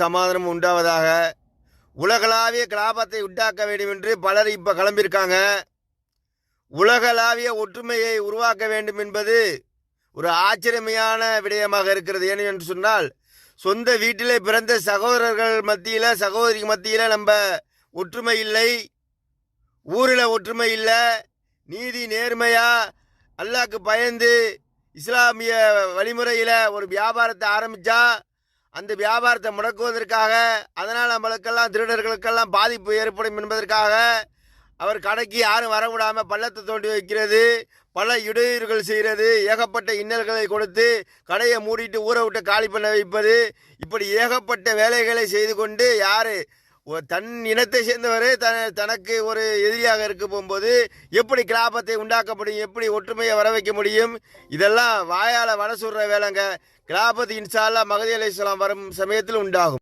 சமாதானம் உண்டாவதாக உலகளாவிய கலாபத்தை உண்டாக்க வேண்டும் என்று பலர் இப்போ கிளம்பியிருக்காங்க. உலகளாவிய ஒற்றுமையை உருவாக்க வேண்டும் என்பது ஒரு ஆச்சரியமையான விடயமாக இருக்கிறது. ஏன் என்று சொன்னால் சொந்த வீட்டிலே பிறந்த சகோதரர்கள் மத்தியில் சகோதரி மத்தியில் நம்ம ஒற்றுமை இல்லை. ஊரில் ஒற்றுமை இல்லை. நீதி நேர்மையா அல்லாஹ்க்கு பயந்து இஸ்லாமிய வழிமுறையில் ஒரு வியாபாரத்தை ஆரம்பித்தா அந்த வியாபாரத்தை முடக்குவதற்காக அதனால் நம்மளுக்கெல்லாம் திருடர்களுக்கெல்லாம் பாதிப்பு ஏற்படும் என்பதற்காக அவர் கடைக்கு யாரும் வரவிடாமல் பள்ளத்தை தோண்டி வைக்கிறது பல இடையூறுகள் செய்கிறது ஏகப்பட்ட இன்னல்களை கொடுத்து கடையை மூடிட்டு ஊரை விட்டு காலி பண்ண வைப்பது இப்படி ஏகப்பட்ட வேலைகளை செய்து கொண்டு யார் தன் இனத்தை சேர்ந்தவர் த தனக்கு ஒரு எதிரியாக இருக்க போகும்போது எப்படி கிராபத்தை உண்டாக்க முடியும்? எப்படி ஒற்றுமையை வர வைக்க முடியும்? இதெல்லாம் வாயால் வட சொல்கிற வேலைங்க. கிராபத்து இன்ஷால்லா மகதி அலைஹிஸ்ஸலாம் வரும் சமயத்தில் உண்டாகும்.